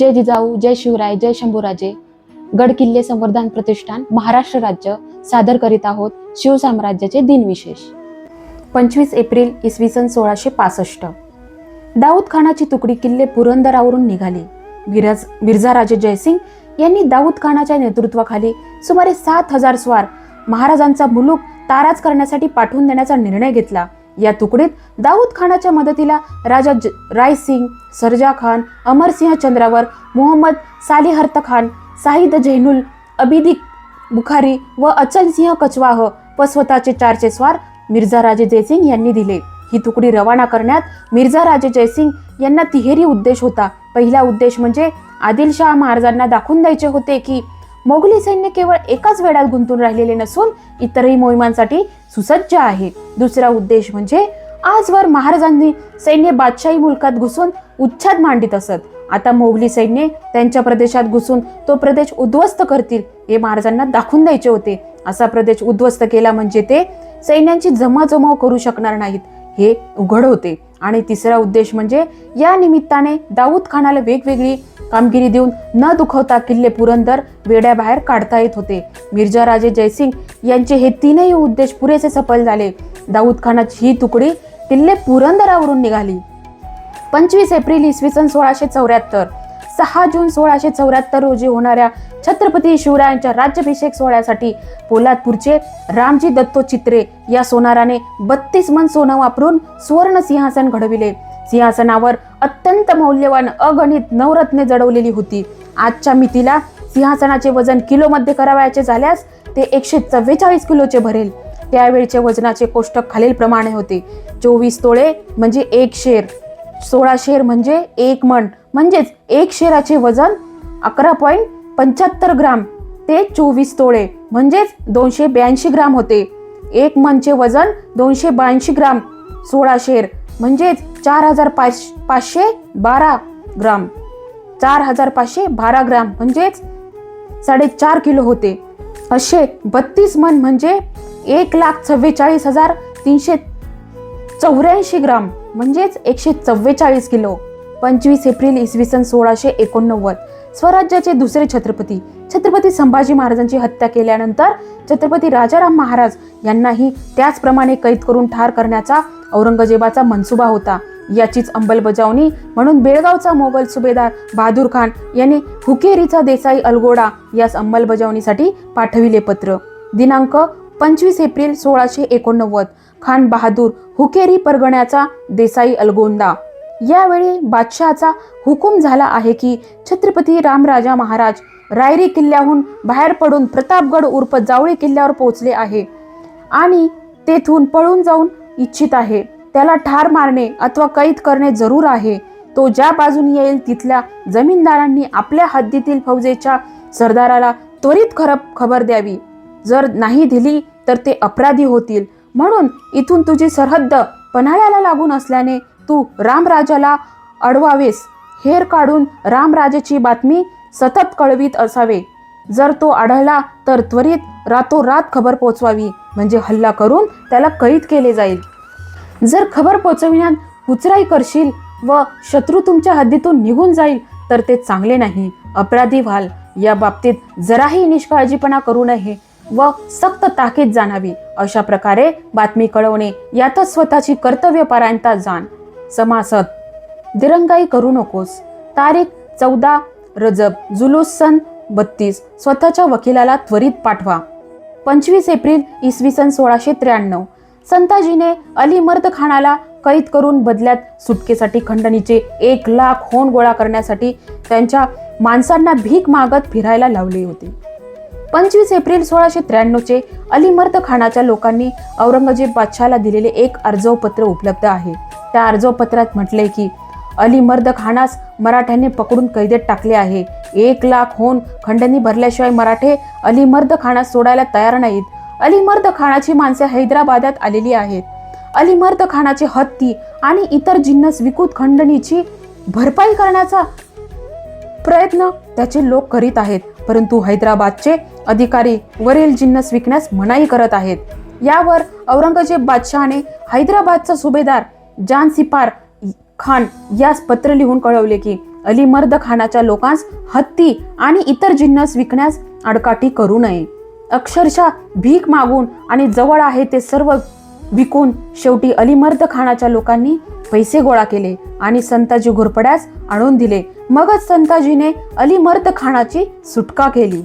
जय जिजाऊ जय शिवराय जय शंभूराजे. गड किल्ले संवर्धन प्रतिष्ठान महाराष्ट्र राज्य सादर करीत आहोत शिवसाम्राज्याचे दिनविशेष. पंचवीस एप्रिल इसवी सन सोळाशे पासष्ट. दाऊद खानाची तुकडी किल्ले पुरंदरावरून निघाली. मिरज मिर्झाराजे जयसिंग यांनी दाऊद खानाच्या नेतृत्वाखाली सुमारे सात हजार स्वार महाराजांचा मुलूक ताराज करण्यासाठी पाठवून देण्याचा निर्णय घेतला. या तुकडीत दाऊद खानाच्या मदतीला राजा ज- रायसिंग सरजा खान अमरसिंह चंद्रावर मोहम्मद सालिहर्त खान साहिद जैनुल अबिदी बुखारी व अचलसिंह कचवाह व स्वतःचे चारचे स्वार मिर्झा राजे जयसिंग यांनी दिले. ही तुकडी रवाना करण्यात मिर्झा राजे जयसिंग यांना तिहेरी उद्देश होता. पहिला उद्देश म्हणजे आदिलशाह महाराजांना दाखवून द्यायचे होते की मोगली सैन्य केवळ एकाच वेळात गुंतून राहिलेले नसून इतरही मोहिमांसाठी सुसज्ज आहे. दुसरा उद्देश म्हणजे आजवर महाराजांनी सैन्य बादशाही मुलकात घुसून उच्छाद मांडित असत. आता मोगली सैन्य त्यांच्या प्रदेशात घुसून तो प्रदेश उद्ध्वस्त करतील हे महाराजांना दाखवून द्यायचे होते. असा प्रदेश उद्ध्वस्त केला म्हणजे ते सैन्यांची जमाजमाव करू शकणार नाहीत. हे उघड होते. आणि तिसरा उद्देश म्हणजे या निमित्ताने दाऊद खानाला वेगवेगळी कामगिरी देऊन न दुखवता किल्ले पुरंदर वेड्याबाहेर काढता येत होते. मिर्जा राजे जयसिंग यांचे हे तीनही उद्देश पुरेसे सफल झाले. दाऊद खानाची ही तुकडी किल्ले पुरंदरावरून निघाली. पंचवीस एप्रिल इसवी सन सोळाशे चौऱ्याहत्तर. सहा जून सोळाशे चौऱ्याहत्तर रोजी होणाऱ्या छत्रपती शिवरायांच्या राज्याभिषेक सोहळ्यासाठी पोलादपूरचे रामजी दत्तो चित्रे या सोनाराने बत्तीस मन सोनं वापरून सुवर्ण सिंहासन घडविले. सिंहासनावर अत्यंत मौल्यवान अगणित नवरत्ने जडवलेली होती. आजच्या मितीला सिंहासनाचे वजन किलोमध्ये करावयाचे झाल्यास ते एकशे चव्वेचाळीस किलोचे भरेल. त्यावेळचे वजनाचे कोष्टक खालीलप्रमाणे होते. चोवीस तोळे म्हणजे एक शेर. सोळा शेर म्हणजे एक मण म्हणजेच एक शेराचे वजन अकरा पॉईंट पंच्याहत्तर ग्राम ते चोवीस तोळे म्हणजेच दोनशे ब्याऐंशी ग्राम होते. एक मनचे वजन दोनशे ब्याऐंशी ग्राम सोळा शेर म्हणजेच चार हजार पाच पाचशे बारा ग्राम. चार हजार पाचशे बारा ग्राम म्हणजेच साडेचार किलो होते. असे बत्तीस मन म्हणजे एक लाख चव्वेचाळीस हजार तीनशे चौऱ्याऐंशी ग्राम म्हणजेच एकशे चव्वेचाळीस किलो. पंचवीस एप्रिल इसवी सन सोळाशे एकोणनव्वद. स्वराज्याचे दुसरे छत्रपती छत्रपती संभाजी महाराजांची हत्या केल्यानंतर छत्रपती राजाराम महाराज यांनाही त्याचप्रमाणे कैद करून ठार करण्याचा औरंगजेबाचा मनसुबा होता. याचीच अंमलबजावणी म्हणून बेळगावचा मोगल सुभेदार बहादूर खान यांनी हुकेरीचा देसाई अलगोडा यास अंमलबजावणीसाठी पाठविले पत्र. दिनांक पंचवीस एप्रिल सोळाशे एकोणनव्वद. खान बहादूर हुकेरी परगण्याचा देसाई अलगोंदा यावेळी बादशहाचा हुकूम झाला आहे की छत्रपती रामराजा महाराज रायरी किल्ल्याहून बाहेर पडून प्रतापगड उर्फ जावळी किल्ल्यावर पोहोचले आहे आणि तेथून पळून जाऊन इच्छित आहे. त्याला ठार मारणे अथवा कैद करणे जरूर आहे. तो ज्या बाजूने येईल तिथल्या जमीनदारांनी आपल्या हद्दीतील फौजेच्या सरदाराला त्वरित खरब खबर द्यावी. जर नाही दिली तर ते अपराधी होतील. म्हणून इथून तुझी सरहद्द पन्हाळ्याला लागून असल्याने तू रामराजाला अडवावेस. हेर काढून रामराजेची बातमी सतत कळवीत असावे. जर तो आढळला तर त्वरित रातोरात खबर पोचवावी म्हणजे हल्ला करून त्याला कैद केले जाईल. जर खबर पोचविण्यात कुचराई करशील व शत्रू तुमच्या हद्दीतून निघून जाईल तर ते चांगले नाही. अपराधी व्हाल. या बाबतीत जराही निष्काळजीपणा करू नये व सक्त ताकीद जाणावी. अशा प्रकारे बातमी कळवणे यातच स्वतःची कर्तव्यपरायणता जाण. समासद दिरंगाई करू नकोस. तारीख चौदा रजब जुलूस सन बत्तीस. स्वतःच्या वकिलाला त्वरित पाठवा. पंचवीस एप्रिल इसवी सन सोळाशे त्र्याण्णव. संताजीने अलीमर्द खानाला कैद करून बदल्यात सुटकेसाठी खंडणीचे एक लाख होण गोळा करण्यासाठी त्यांच्या माणसांना भीक मागत फिरायला लावले होते. पंचवीस एप्रिल सोळाशे त्र्याण्णवचे अलीमर्द खानाच्या लोकांनी औरंगजेब बादशहाला दिलेले एक अर्जव पत्र उपलब्ध आहे. त्या अर्जपत्रात म्हटले की अलीमर्द खानास मराठ्यांनी पकडून कैदेत टाकले आहे. एक लाख होऊन खंडणी भरल्याशिवाय मराठे अलीमर्द खानास सोडायला तयार नाहीत. अलीमर्द खानाची माणसे हैदराबादात आलेली आहेत. अलीमर्द खानाचे हत्ती आणि इतर जिन्नस विकूत खंडणीची भरपाई करण्याचा प्रयत्न त्याचे लोक करीत आहेत. परंतु हैदराबादचे अधिकारी वरील जिन्नस विकण्यास मनाई करत आहेत. यावर औरंगजेब बादशहाने हैदराबादचा सुभेदार जान सिपार खान यास पत्र लिहून कळवले की अली मर्द खानाच्या लोकांस हत्ती आणि इतर जिन्नस विकण्यास आडकाठी करू नये. अक्षरशः भीक मागून आणि जवळ आहे ते सर्व विकून शेवटी अलीमर्द खानाच्या लोकांनी पैसे गोळा केले आणि संताजी घोरपड्यास आणून दिले. मगच संताजीने अलीमर्द खानाची सुटका केली.